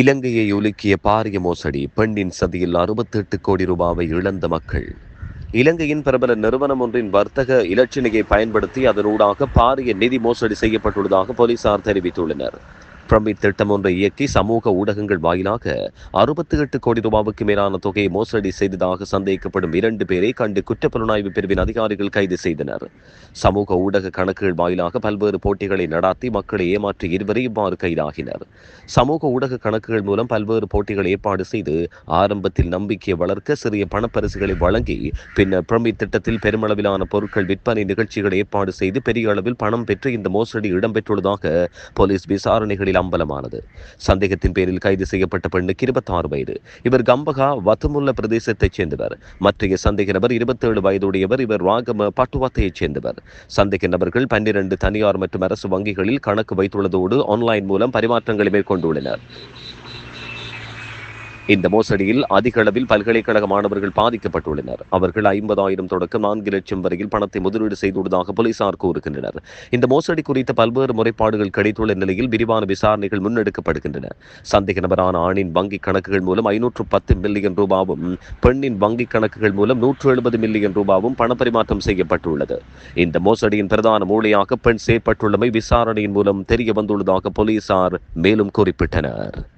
இலங்கையை உலுக்கிய பாரிய மோசடி பெண்ணின் சதியில் அறுபத்தெட்டு கோடி ரூபாவை இழந்த மக்கள். இலங்கையின் பிரபல நிறுவனம் ஒன்றின் வர்த்தக இலச்சினையை பயன்படுத்தி அதனூடாக பாரிய நிதி மோசடி செய்யப்பட்டுள்ளதாக போலீசார் தெரிவித்துள்ளனர். பிரமித் திட்டம் ஒன்றை இயக்கி சமூக ஊடகங்கள் வாயிலாக அறுபத்தி எட்டு கோடி ரூபாவுக்கு மேலான தொகையை மோசடி செய்ததாக சந்தேகிக்கப்படும் இரண்டு பேரை கண்டு குற்றப்புலனாய்வு பிரிவின் அதிகாரிகள் கைது செய்தனர். சமூக ஊடக கணக்குகள் வாயிலாக பல்வேறு போட்டிகளை நடாத்தி மக்களை ஏமாற்றி இருவரை இவ்வாறு கைதாகினர். சமூக ஊடக கணக்குகள் மூலம் பல்வேறு போட்டிகளை ஏற்பாடு செய்து ஆரம்பத்தில் நம்பிக்கையை வளர்க்க சிறிய பணப்பரிசுகளை வழங்கி பின்னர் பிரமித் திட்டத்தில் பெருமளவிலான பொருட்கள் விற்பனை நிகழ்ச்சிகளை ஏற்பாடு செய்து பெரிய அளவில் பணம் பெற்று இந்த மோசடி இடம்பெற்றுள்ளதாக போலீஸ் விசாரணைகளில் அம்பலமானது. சந்தேகத்தின் பேரில் கைது செய்யப்பட்ட பெண்ணுக்கு இருபத்தாறு வயது. இவர் கம்பகா வத்துமுல்ல பிரதேசத்தைச் சேர்ந்தவர். மற்றைய சந்தேக நபர் இருபத்தேழு வயதுடையவர். இவர் ராகம பட்டுவத்தையைச் சேர்ந்தவர். சந்தேக நபர்கள் பன்னிரண்டு தனியார் மற்றும் அரசு வங்கிகளில் கணக்கு வைத்துள்ளதோடு ஆன்லைன் மூலம் பரிமாற்றங்களை மேற்கொண்டுள்ளனர். இந்த மோசடியில் அதிக அளவில் பல்கலைக்கழக மாணவர்கள் பாதிக்கப்பட்டுள்ளனர். அவர்கள் ஐம்பதாயிரம் தொடக்கம் நான்கு லட்சம் வரையில் பணத்தை முதலீடு செய்துள்ளதாக போலீசார் கூறுகின்றனர். இந்த மோசடி குறித்த பல்வேறு முறைப்பாடுகள் கிடைத்துள்ள நிலையில் விரிவான விசாரணைகள் முன்னெடுக்கப்படுகின்றன. சந்தேக நபரான ஆணின் வங்கிக் கணக்குகள் மூலம் ஐநூற்று பத்து மில்லியன் ரூபாவும் பெண்ணின் வங்கிக் கணக்குகள் மூலம் நூற்று எழுபது மில்லியன் ரூபாவும் பணப்பரிமாற்றம் செய்யப்பட்டுள்ளது. இந்த மோசடியின் பிரதான மூளையாக பெண் செயற்பட்டுள்ளமை விசாரணையின் மூலம் தெரிய வந்துள்ளதாக போலீசார் மேலும் குறிப்பிட்டனர்.